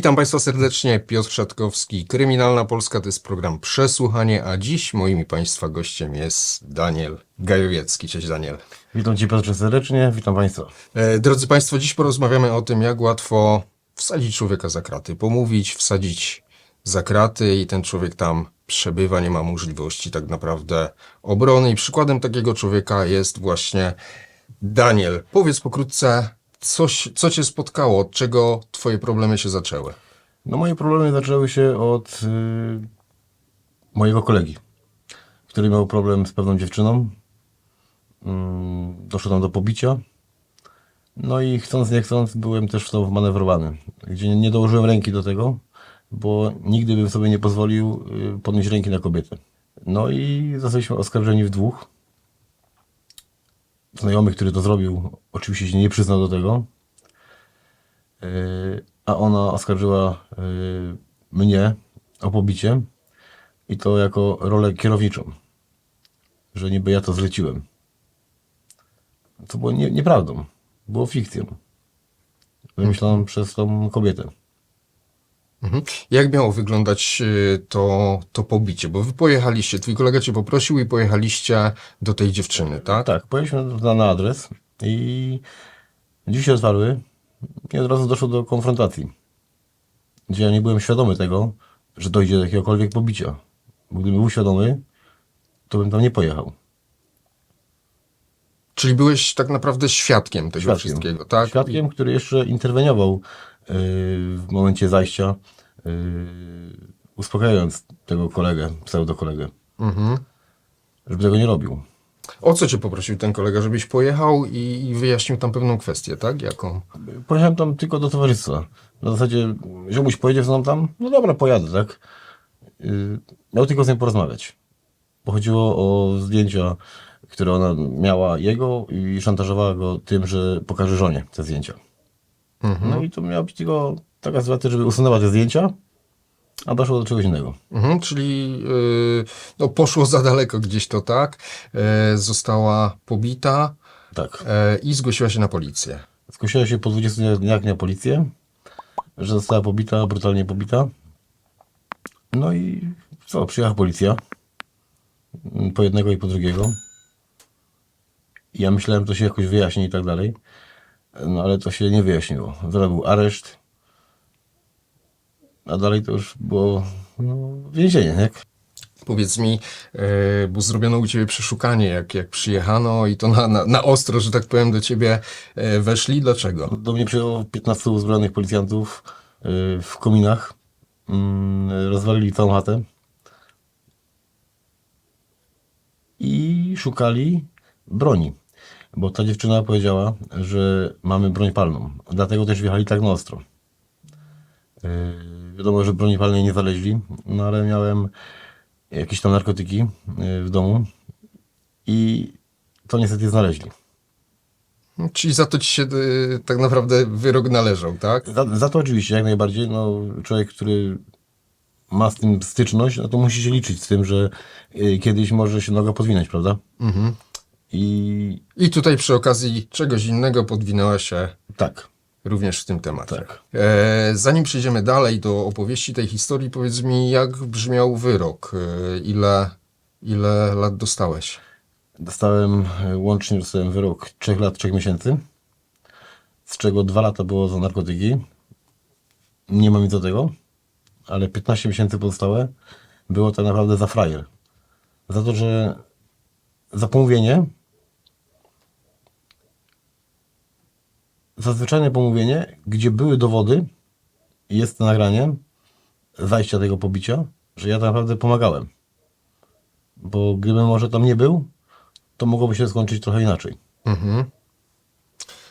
Witam Państwa serdecznie, Piotr Szatkowski, Kryminalna Polska, to jest program Przesłuchanie, a dziś moim i Państwa gościem jest Daniel Gajowiecki. Cześć Daniel. Witam Cię Piotrze serdecznie, witam Państwa. E, drodzy Państwo, dziś porozmawiamy o tym, jak łatwo wsadzić człowieka za kraty, pomówić, wsadzić za kraty i ten człowiek tam przebywa, nie ma możliwości tak naprawdę obrony i przykładem takiego człowieka jest właśnie Daniel. Powiedz pokrótce, coś, co Cię spotkało, od czego Twoje problemy się zaczęły? No moje problemy zaczęły się od y, mojego kolegi, który miał problem z pewną dziewczyną. Mm, doszło tam do pobicia. No i chcąc nie chcąc byłem też w to wmanewrowany, gdzie nie, nie dołożyłem ręki do tego, bo nigdy bym sobie nie pozwolił y, podnieść ręki na kobietę. No i zostaliśmy oskarżeni w dwóch. Znajomy, który to zrobił, oczywiście się nie przyznał do tego. Yy, a ona oskarżyła yy, mnie o pobicie i to jako rolę kierowniczą, że niby ja to zleciłem. To było nie, nieprawdą, było fikcją. Wymyśloną przez tą kobietę. Mhm. Jak miało wyglądać y, to, to pobicie? Bo wy pojechaliście, twój kolega cię poprosił i pojechaliście do tej dziewczyny, tak? Tak, pojechaliśmy na, na adres i drzwi się otwarły i od razu doszło do konfrontacji, gdzie ja nie byłem świadomy tego, że dojdzie do jakiegokolwiek pobicia. Bo gdybym był świadomy, to bym tam nie pojechał. Czyli byłeś tak naprawdę świadkiem tego Świadkiem. wszystkiego, tak? Świadkiem, który jeszcze interweniował w momencie zajścia, yy, uspokajając tego kolegę, pseudo-kolegę, Mhm. żeby tego nie robił. O co cię poprosił ten kolega, żebyś pojechał i, i wyjaśnił tam pewną kwestię, tak? Jaką? Pojechałem tam tylko do towarzystwa. Na zasadzie, ziomuś pojedzie ze mną tam, no dobra, pojadę, tak? Yy, miał tylko z nim porozmawiać. Bo chodziło o zdjęcia, które ona miała jego i szantażowała go tym, że pokaże żonie te zdjęcia. No i to miała być tylko taka sytuacja, żeby usunęła te zdjęcia, a doszło do czegoś innego. Mhm, czyli y, no, poszło za daleko gdzieś to, tak? E, została pobita Tak. e, i zgłosiła się na policję. Zgłosiła się po 20 dniach na policję, że została pobita, brutalnie pobita. No i co, przyjechała policja. mm, Po jednego i po drugiego. I ja myślałem, to się jakoś wyjaśni i tak dalej. No ale to się nie wyjaśniło. Zaraz był areszt. A dalej to już było no, więzienie, tak? Powiedz mi, e, bo zrobiono u ciebie przeszukanie, jak, jak przyjechano i to na, na, na ostro, że tak powiem, do ciebie e, weszli. Dlaczego? Do mnie przyjęło 15 uzbrojonych policjantów y, w kominach. Mm, Rozwalili całą chatę. I szukali broni. Bo ta dziewczyna powiedziała, że mamy broń palną. Dlatego też wjechali tak na ostro. Y, Wiadomo, że broni palnej nie znaleźli, no ale miałem jakieś tam narkotyki y, w domu i to niestety znaleźli. Czyli za to ci się e, tak naprawdę wyrok należał, tak? Za, za to oczywiście, jak najbardziej. No, człowiek, który ma z tym styczność, no to musi się liczyć z tym, że y, kiedyś może się noga podwinąć, prawda? Mhm. I I tutaj przy okazji czegoś innego podwinęła się tak, również w tym temacie. Tak. E, zanim przejdziemy dalej do opowieści tej historii, powiedz mi, jak brzmiał wyrok? E, ile, ile lat dostałeś? dostałem, y, łącznie dostałem wyrok 3 lat, 3 miesięcy, z czego 2 lata było za narkotyki. Nie mam nic do tego, ale 15 miesięcy pozostałe było tak naprawdę za frajer. Za to, że za pomówienie za zwyczajne pomówienie, gdzie były dowody, jest nagranie zajścia tego pobicia, że ja naprawdę pomagałem. Bo gdybym może tam nie był, to mogłoby się skończyć trochę inaczej. Mhm.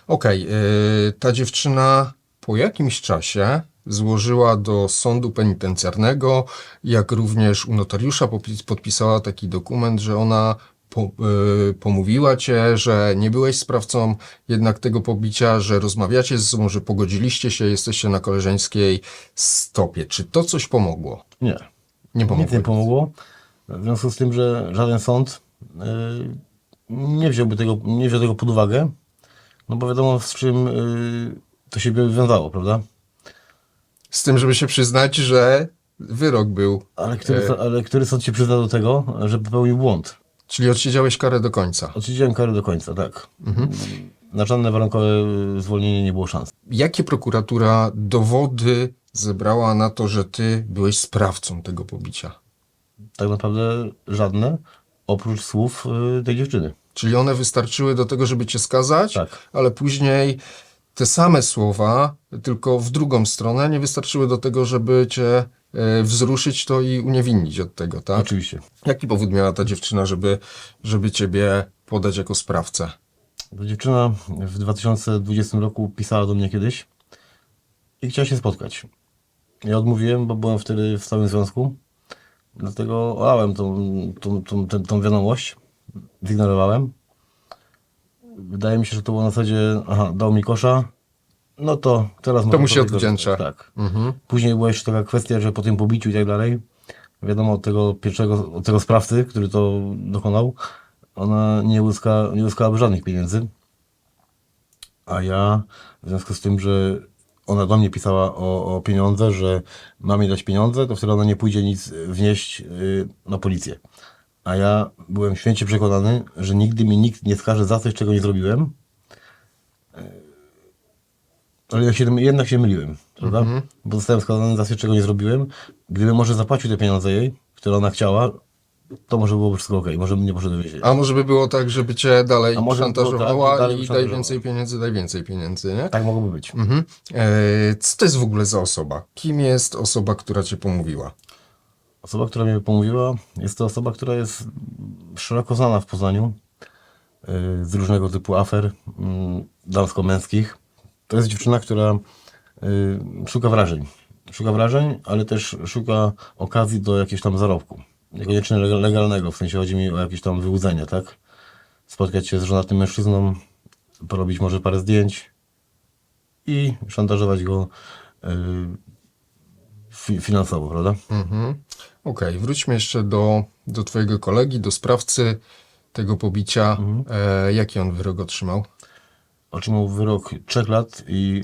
Okej, e, ta dziewczyna po jakimś czasie złożyła do sądu penitencjarnego, jak również u notariusza podpisała taki dokument, że ona po, e, pomówiła cię, że nie byłeś sprawcą jednak tego pobicia, że rozmawiacie ze sobą, że pogodziliście się, jesteście na koleżeńskiej stopie. Czy to coś pomogło? Nie. Nie pomogło. Nic nie pomogło. W związku z tym, że żaden sąd y, nie wziąłby tego, nie wziął tego pod uwagę, no bo wiadomo z czym y, to się by wiązało, prawda? Z tym, żeby się przyznać, że wyrok był. Ale który, E. ale który sąd się przyzna do tego, że popełnił błąd? Czyli odsiedziałeś karę do końca. Odsiedziałem karę do końca, tak. Na żadne warunkowe zwolnienie nie było szans. Jakie prokuratura dowody zebrała na to, że ty byłeś sprawcą tego pobicia? Tak naprawdę żadne, oprócz słów y, tej dziewczyny. Czyli one wystarczyły do tego, żeby cię skazać, Tak. ale później te same słowa, tylko w drugą stronę, nie wystarczyły do tego, żeby cię e, wzruszyć to i uniewinnić od tego, tak? Oczywiście. Jaki powód miała ta dziewczyna, żeby, żeby ciebie podać jako sprawcę? Ta dziewczyna w 2020 roku pisała do mnie kiedyś i chciała się spotkać. Ja odmówiłem, bo byłem wtedy w stałym związku. Dlatego olałem tą, tą, tą, tą, tą wiadomość. Zignorowałem. Wydaje mi się, że to było na zasadzie, aha, dał mi kosza, no to teraz To mu się odwdzięcza. Tak. Mhm. Później była jeszcze taka kwestia, że po tym pobiciu i tak dalej, wiadomo od tego pierwszego, od tego sprawcy, który to dokonał, ona nie, uzyska, nie uzyskałaby żadnych pieniędzy. A ja, w związku z tym, że ona do mnie pisała o, o pieniądze, że ma mi dać pieniądze, to wtedy ona nie pójdzie nic wnieść y, na policję. A ja byłem święcie przekonany, że nigdy mi nikt nie skaże za coś, czego nie zrobiłem. Ale ja się, jednak się myliłem, prawda? Bo zostałem skazany za coś, czego nie zrobiłem. Gdybym może zapłacił te pieniądze jej, które ona chciała, to może byłoby wszystko ok, może bym nie poszedł do więzienia. A może by było tak, żeby cię dalej A może by było szantażowała tak, dalej i daj szantażowała. więcej pieniędzy, daj więcej pieniędzy, nie? Tak mogłoby być. Mhm. E, co to jest w ogóle za osoba? Kim jest osoba, która cię pomówiła? Osoba, która mnie pomówiła, jest to osoba, która jest szeroko znana w Poznaniu yy, z różnego typu afer yy, damsko-męskich. To jest dziewczyna, która yy, szuka wrażeń. Szuka wrażeń, ale też szuka okazji do jakiegoś tam zarobku. Niekoniecznie lega- legalnego, w sensie chodzi mi o jakieś tam wyłudzenie, tak? Spotkać się z żonatym mężczyzną, porobić może parę zdjęć i szantażować go yy, fi- finansowo, prawda? Mhm. Okej, wróćmy jeszcze do, do twojego kolegi, do sprawcy tego pobicia. Mhm. E, jaki on wyrok otrzymał? Otrzymał wyrok 3 lat i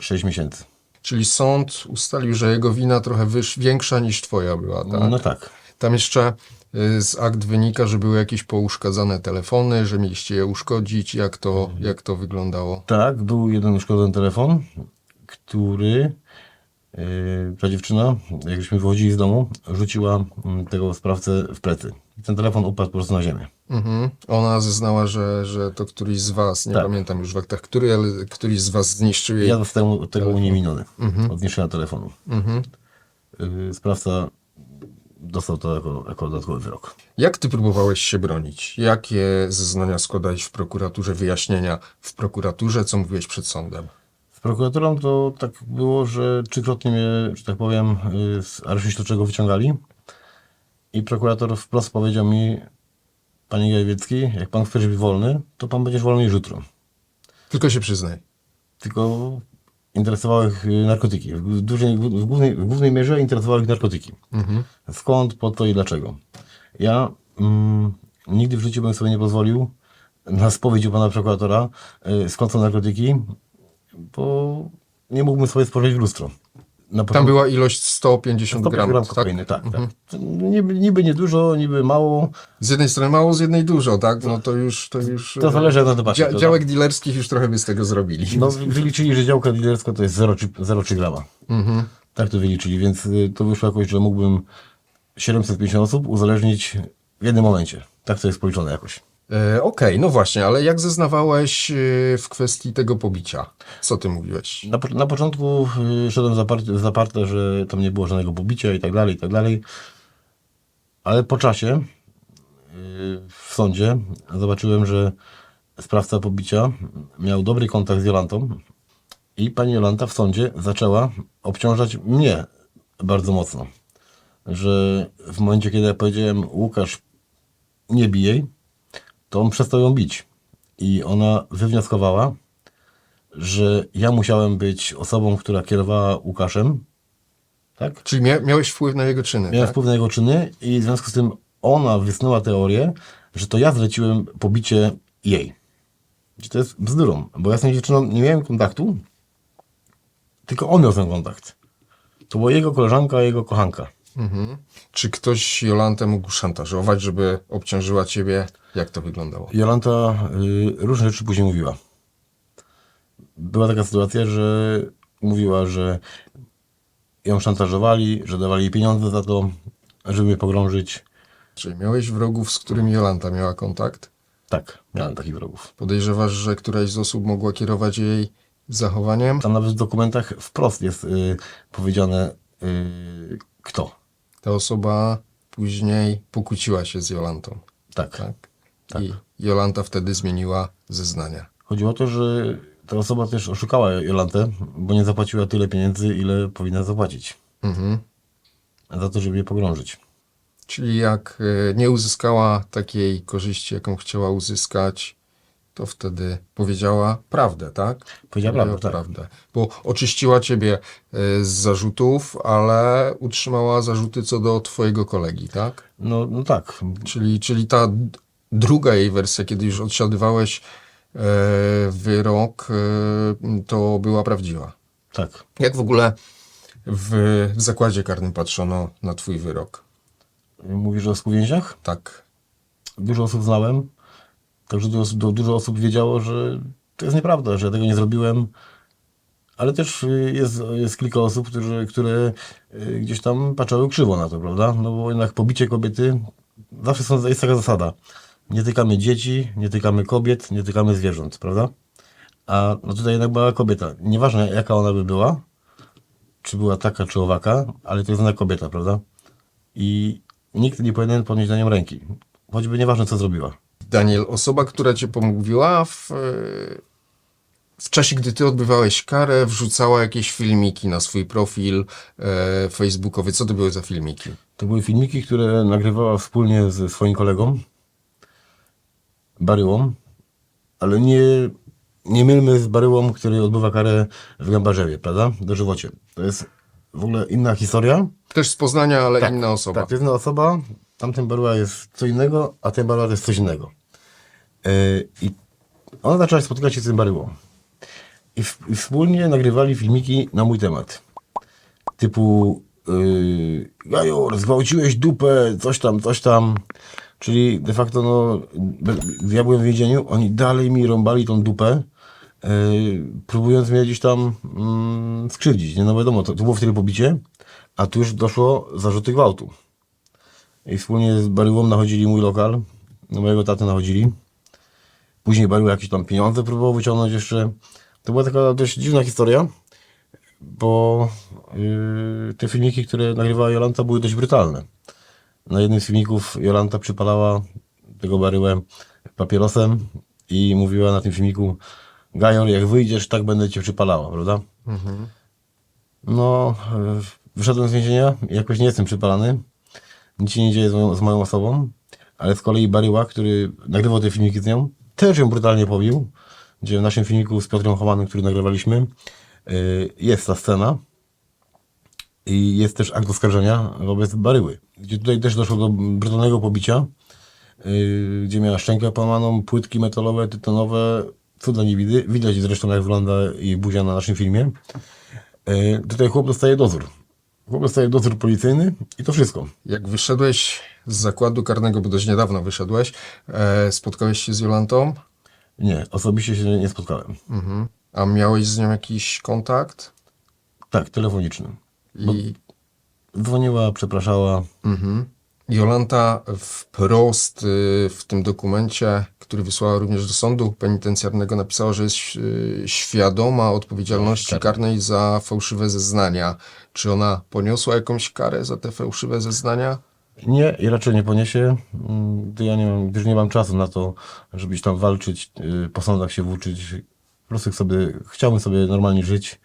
6 miesięcy. Czyli sąd ustalił, że jego wina trochę wyż, większa niż twoja była, tak? No tak. Tam jeszcze y, z akt wynika, że były jakieś pouszkadzane telefony, że mieliście je uszkodzić. Jak to, Mhm. jak to wyglądało? Tak, był jeden uszkodzony telefon, który yy, ta dziewczyna, jak żeśmy wychodzili z domu, rzuciła mm, tego sprawcę w plecy. Ten telefon upadł po prostu na ziemię. Mhm. Ona zeznała, że, że to któryś z was, nie Tak. pamiętam już w aktach, który, ale któryś z was zniszczył jej. Ja zostałem tego uniewinniony, od zniszczenia telefonu. Mhm. Yy, sprawca dostał to jako, jako dodatkowy wyrok. Jak ty próbowałeś się bronić? Jakie zeznania składałeś w prokuraturze, wyjaśnienia w prokuraturze, co mówiłeś przed sądem? Z prokuraturą to tak było, że trzykrotnie mnie, że tak powiem, y, z aresztu śledczego wyciągali i prokurator wprost powiedział mi, panie Gajewicki, jak pan chcesz być wolny, to pan będziesz wolny już jutro. Tylko się przyznaj. Tylko interesowały ich y, narkotyki. W, dużej, w, głównej, w głównej mierze interesowały ich narkotyki. Skąd, po co i dlaczego. Ja mm, nigdy w życiu bym sobie nie pozwolił na spowiedź u pana prokuratora, y, skąd są narkotyki, bo nie mógłbym sobie spojrzeć w lustro. Na Tam była ilość 150 100 gram gramów, tak? kokainy, tak, tak. Niby, niby niedużo, niby mało. Z jednej strony mało, z jednej dużo, tak? No to już... To, już To zależy jak na to patrzeć. Dzia- działek dealerskich już trochę by z tego zrobili. No, wyliczyli, że działka dealerska to jest 0,3 grama. Mhm. Tak to wyliczyli, więc y, to wyszło jakoś, że mógłbym 750 osób uzależnić w jednym momencie. Tak to jest policzone jakoś. E, Okej, no właśnie, ale jak zeznawałeś e, w kwestii tego pobicia? Co ty mówiłeś? Na, na początku y, szedłem zaparte, zaparte, że tam nie było żadnego pobicia i tak dalej, i tak dalej. Ale po czasie w sądzie zobaczyłem, że sprawca pobicia miał dobry kontakt z Jolantą i pani Jolanta w sądzie zaczęła obciążać mnie bardzo mocno. Że w momencie, kiedy ja powiedziałem Łukasz, nie bij jej, to on przestał ją bić. I ona wywnioskowała, że ja musiałem być osobą, która kierowała Łukaszem, tak? Czyli mia miałeś wpływ na jego czyny, Miałem tak? wpływ na jego czyny i w związku z tym ona wysnuła teorię, że to ja zleciłem pobicie jej. Że to jest bzdurą, bo ja z tą dziewczyną nie miałem kontaktu, tylko on miał ten kontakt. To była jego koleżanka, jego kochanka. Mhm. Czy ktoś Jolantę mógł szantażować, żeby obciążyła ciebie? Jak to wyglądało? Jolanta y, różne rzeczy później mówiła. Była taka sytuacja, że mówiła, że ją szantażowali, że dawali jej pieniądze za to, żeby mnie pogrążyć. Czyli miałeś wrogów, z którymi Jolanta miała kontakt? Tak, miałem takich wrogów. Podejrzewasz, że któraś z osób mogła kierować jej zachowaniem? Tam nawet w dokumentach wprost jest y, powiedziane y, kto. Ta osoba później pokłóciła się z Jolantą, Tak. tak? Tak. I Jolanta wtedy zmieniła zeznania. Chodziło o to, że ta osoba też oszukała Jolantę, bo nie zapłaciła tyle pieniędzy, ile powinna zapłacić. Mhm. Za to, żeby je pogrążyć. Czyli jak e, nie uzyskała takiej korzyści, jaką chciała uzyskać, to wtedy powiedziała prawdę, tak? Powiedziała prawdę, tak. prawdę. Bo oczyściła ciebie e, z zarzutów, ale utrzymała zarzuty co do twojego kolegi, tak? No, no tak. Czyli, czyli ta druga jej wersja, kiedy już odsiadywałeś e, wyrok, e, to była prawdziwa. Tak. Jak w ogóle w, w zakładzie karnym patrzono na twój wyrok? Mówisz o współwięziach? Tak. Dużo osób znałem, także dużo, dużo osób wiedziało, że to jest nieprawda, że ja tego nie zrobiłem. Ale też y, jest, jest kilka osób, którzy, które y, gdzieś tam patrzyły krzywo na to, prawda? No bo jednak pobicie kobiety, zawsze są, jest taka zasada. Nie tykamy dzieci, nie tykamy kobiet, nie tykamy zwierząt, prawda? A no tutaj jednak była kobieta. Nieważne jaka ona by była, czy była taka, czy owaka, ale to jest ona kobieta, prawda? I nikt nie powinien podnieść na nią ręki. Choćby nieważne, co zrobiła. Daniel, osoba, która cię pomówiła w, w czasie, gdy ty odbywałeś karę, wrzucała jakieś filmiki na swój profil e, facebookowy. Co to były za filmiki? To były filmiki, które nagrywała wspólnie ze swoim kolegą, Baryłą, ale nie, nie mylmy z Baryłą, który odbywa karę w Gębarzewie, prawda? Dożywocie. To jest w ogóle inna historia. Też z Poznania, ale inna osoba. Tak, to jest inna osoba. Tamten Baryła jest co innego, a ten Baryła to jest coś innego. Yy, I ona zaczęła spotykać się z tym Baryłą. I, w, I wspólnie nagrywali filmiki na mój temat. Typu yy, Gajor, zgwałciłeś dupę, coś tam, coś tam. Czyli de facto, no, ja byłem w więzieniu, oni dalej mi rąbali tą dupę, yy, próbując mnie gdzieś tam mm, skrzywdzić. Nie, no wiadomo, to, to było wtedy pobicie, a tu już doszło zarzuty gwałtu. I wspólnie z Baryłą nachodzili mój lokal, no mojego taty nachodzili. Później Baryła jakieś tam pieniądze próbował wyciągnąć jeszcze. To była taka dość dziwna historia, bo yy, te filmiki, które nagrywała Jolanta były dość brutalne. Na jednym z filmików Jolanta przypalała tego Baryłę papierosem i mówiła na tym filmiku Gajor, jak wyjdziesz, tak będę cię przypalała, prawda? No, yy, wyszedłem z więzienia jakoś nie jestem przypalany. Nic się nie dzieje z moją, z moją osobą, ale z kolei Baryła, który nagrywał te filmiki z nią, też ją brutalnie pobił, gdzie w naszym filmiku z Piotrem Chomanym, który nagrywaliśmy, yy, jest ta scena i jest też akt oskarżenia wobec Baryły, gdzie tutaj też doszło do brutalnego pobicia, yy, gdzie miała szczękę połamaną, płytki metalowe, tytonowe, cuda nie widy. Widać zresztą jak wygląda jej buzia na naszym filmie. Yy, tutaj chłop dostaje dozór. Chłop dostaje dozór policyjny i to wszystko. Jak wyszedłeś z zakładu karnego, bo dość niedawno wyszedłeś, e, spotkałeś się z Jolantą, Nie, osobiście się nie spotkałem. mhm. a miałeś z nią jakiś kontakt? Tak, telefoniczny. I Dzwoniła, przepraszała. Mhm. Jolanta wprost y, w tym dokumencie, który wysłała również do sądu penitencjarnego, napisała, że jest y, świadoma odpowiedzialności Tak. karnej za fałszywe zeznania. Czy ona poniosła jakąś karę za te fałszywe zeznania? Nie, i raczej nie poniesie, mm, gdy ja nie mam, gdyż nie mam czasu na to, żeby tam walczyć, y, po sądach się włóczyć. Po prostu sobie, chciałbym sobie normalnie żyć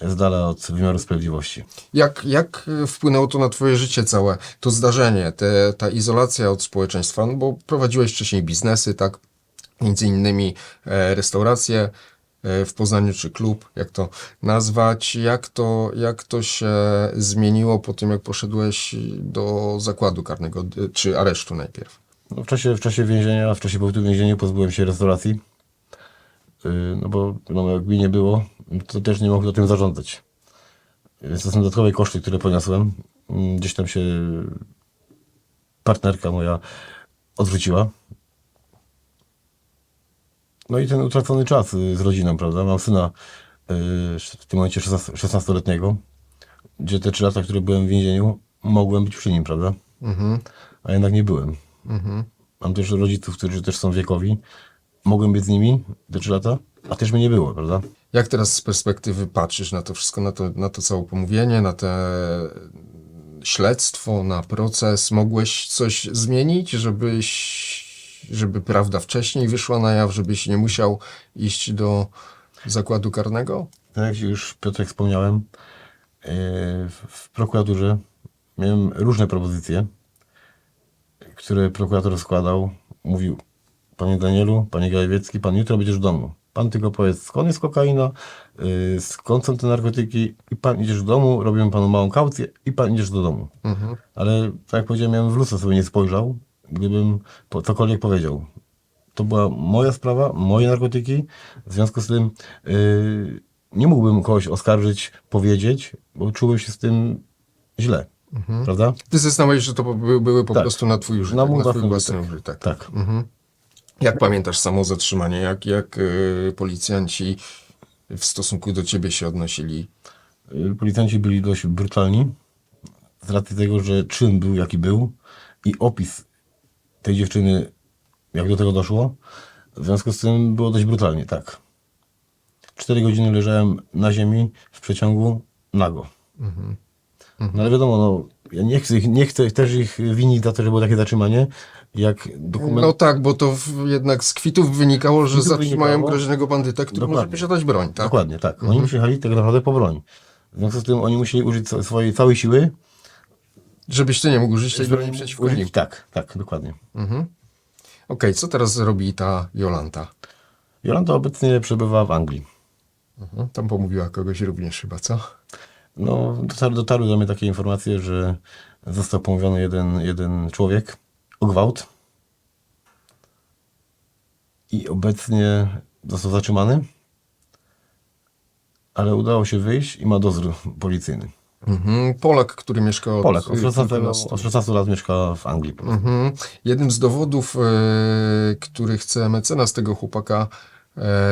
z dala od wymiaru sprawiedliwości. Jak, jak y, wpłynęło to na twoje życie całe, to zdarzenie, te, ta izolacja od społeczeństwa? No bo prowadziłeś wcześniej biznesy, tak? Między innymi e, restauracje w Poznaniu, czy klub, jak to nazwać. Jak to, jak to się zmieniło po tym, jak poszedłeś do zakładu karnego, czy aresztu najpierw? No, w, czasie, w czasie więzienia, w czasie pobytu w więzieniu pozbyłem się restauracji, yy, no bo no, jakby nie było, to też nie mogłem o tym zarządzać. Więc to są dodatkowe koszty, które poniosłem. Mm, Gdzieś tam się partnerka moja odwróciła. No i ten utracony czas y, z rodziną, prawda? Mam syna y, w tym momencie 16 16-letniego, gdzie te 3 lata, które byłem w więzieniu, mogłem być przy nim, prawda? Mhm. A jednak nie byłem. Mhm. Mam też rodziców, którzy też są wiekowi. Mogłem być z nimi te 3 lata, a też mnie nie było, prawda? Jak teraz z perspektywy patrzysz na to wszystko, na to, na to całe pomówienie, na te śledztwo, na proces? Mogłeś coś zmienić, żebyś, żeby prawda wcześniej wyszła na jaw, żebyś nie musiał iść do zakładu karnego? Tak jak już Piotrek wspomniałem, yy, w- prokuraturze miałem różne propozycje, które prokurator składał. Mówił, panie Danielu, panie Gajewicki, pan jutro będziesz w domu. Pan tylko powiedz, skąd jest kokaina, yy, skąd są te narkotyki i pan idziesz do domu, robimy panu małą kaucję i pan idziesz do domu. Mhm. Ale tak jak powiedziałem, w lustro sobie nie spojrzał, gdybym cokolwiek powiedział. To była moja sprawa, moje narkotyki. W związku z tym yy, nie mógłbym kogoś oskarżyć, powiedzieć, bo czułem się z tym źle. Prawda? Ty zeznałeś, że to by- były po Tak. prostu na twój użytek, Na na twój własny użytek. użytek. Tak. Mhm. Jak pamiętasz samo zatrzymanie? Jak, jak y, policjanci w stosunku do ciebie się odnosili? Yy, Policjanci byli dość brutalni z racji tego, że czyn był jaki był i opis tej dziewczyny, jak do tego doszło. W związku z tym było dość brutalnie, tak. Cztery godziny leżałem na ziemi w przeciągu nago. No ale wiadomo, no, ja nie chcę, ich- nie chcę też ich winić za to, że było takie zatrzymanie, jak dokument... No tak, bo to w, jednak z kwitów wynikało, że kwitów zatrzymają wynikało. groźnego bandytę, który może Dokładnie. posiadać broń, tak? Dokładnie, tak. Oni przyjechali tak naprawdę po broń. W związku z tym oni musieli użyć swojej całej siły. Żebyś ty nie mógł użyć tej broni przeciwko nim. Tak, tak, dokładnie. Okej, co teraz robi ta Jolanta? Jolanta obecnie przebywa w Anglii. Mhm. Tam pomówiła kogoś również chyba, co? No, dotarły, dotarły do mnie takie informacje, że został pomówiony jeden, jeden człowiek o gwałt i obecnie został zatrzymany, ale udało się wyjść i ma dozór policyjny. Mhm. Polak, który mieszka od Polak, od y, 16, kilkunastu od 16 lat mieszka w Anglii. Mhm. Jednym z dowodów, e, który chce mecenas tego chłopaka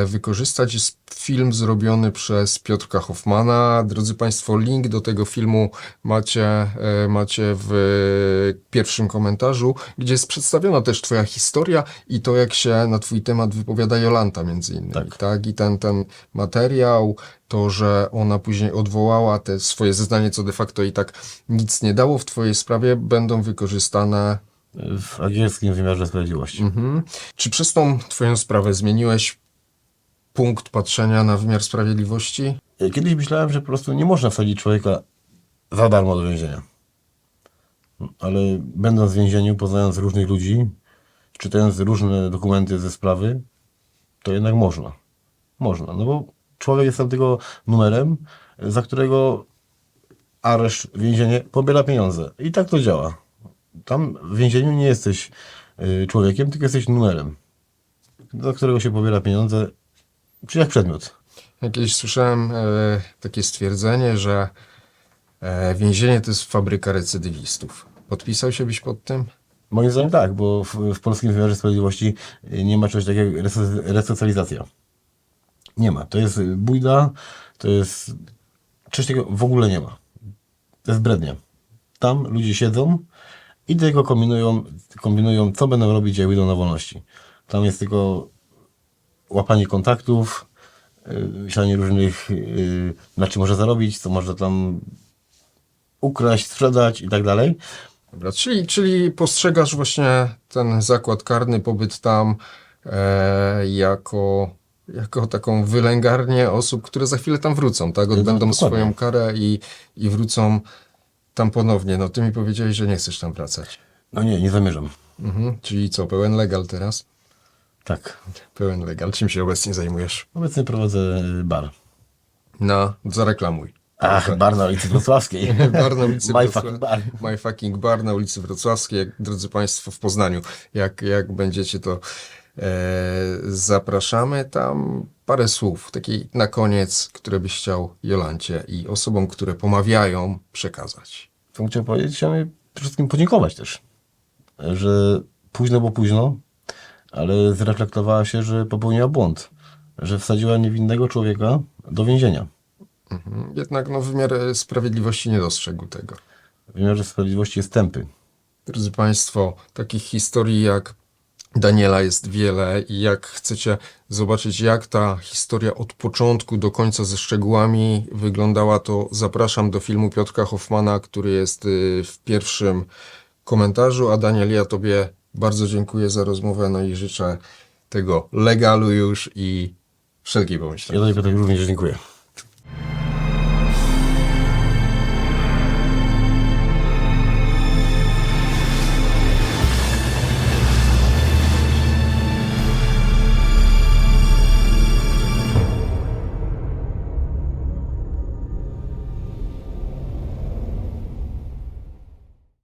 wykorzystać, jest film zrobiony przez Piotrka Hoffmana. Drodzy Państwo, link do tego filmu macie, e, macie w pierwszym komentarzu, gdzie jest przedstawiona też Twoja historia i to, jak się na Twój temat wypowiada Jolanta, między innymi. Tak. tak? I ten, ten materiał, to, że ona później odwołała te swoje zeznanie, co de facto i tak nic nie dało w Twojej sprawie, będą wykorzystane W angielskim wymiarze sprawiedliwości. Mhm. Czy przez tą Twoją sprawę zmieniłeś punkt patrzenia na wymiar sprawiedliwości? Ja Kiedyś myślałem, że po prostu nie można wsadzić człowieka za darmo do więzienia. Ale będąc w więzieniu, poznając różnych ludzi, czytając różne dokumenty ze sprawy, to jednak można. Można, no bo człowiek jest tam tylko numerem, za którego areszt, więzienie pobiera pieniądze. I tak to działa. Tam w więzieniu nie jesteś y, człowiekiem, tylko jesteś numerem, za którego się pobiera pieniądze, czy jak przedmiot. Ja Kiedyś słyszałem e, takie stwierdzenie, że e, więzienie to jest fabryka recydywistów. Podpisał się byś pod tym? Moim zdaniem tak, bo w, w polskim wymiarze sprawiedliwości nie ma czegoś takiego jak reso- resocjalizacja. Nie ma. To jest bójda, to jest... Coś takiego w ogóle nie ma. To jest brednia. Tam ludzie siedzą i tylko kombinują, kombinują, co będą robić, jak wyjdą na wolności. Tam jest tylko łapanie kontaktów, y, myślenie różnych, y, na czym można zarobić, co można tam ukraść, sprzedać i tak dalej. Dobra, czyli, czyli postrzegasz właśnie ten zakład karny, pobyt tam e, jako, jako taką wylęgarnię osób, które za chwilę tam wrócą, tak? Odbędą dokładnie. swoją karę i, i wrócą tam ponownie. No ty mi powiedziałeś, że nie chcesz tam wracać. No nie, nie zamierzam. Mhm. Czyli co, pełen legal teraz? Tak. Pełen legal. Czym się obecnie zajmujesz? Obecnie prowadzę y, bar. Na, zareklamuj. Ach, bar na ulicy Wrocławskiej. Bar na ulicy My Wrocław- fucking bar. My fucking bar na ulicy Wrocławskiej, jak, drodzy Państwo, w Poznaniu. Jak, jak będziecie to E, zapraszamy tam parę słów, takiej na koniec, które byś chciał Jolancie i osobom, które pomawiają, przekazać. Co chciałem powiedzieć? Chciałem przede wszystkim podziękować też, że późno, bo późno, ale zreflektowała się, że popełniła błąd, że wsadziła niewinnego człowieka do więzienia. Mhm. Jednak no, wymiar sprawiedliwości nie dostrzegł tego. Wymiarze sprawiedliwości jest tępy. Drodzy Państwo, takich historii jak Daniela jest wiele i jak chcecie zobaczyć, jak ta historia od początku do końca ze szczegółami wyglądała, to zapraszam do filmu Piotrka Hoffmana, który jest y, w pierwszym komentarzu. A Daniel, ja Tobie bardzo dziękuję za rozmowę, no i życzę tego legalu już i wszelkiej pomyślności. Ja również dziękuję.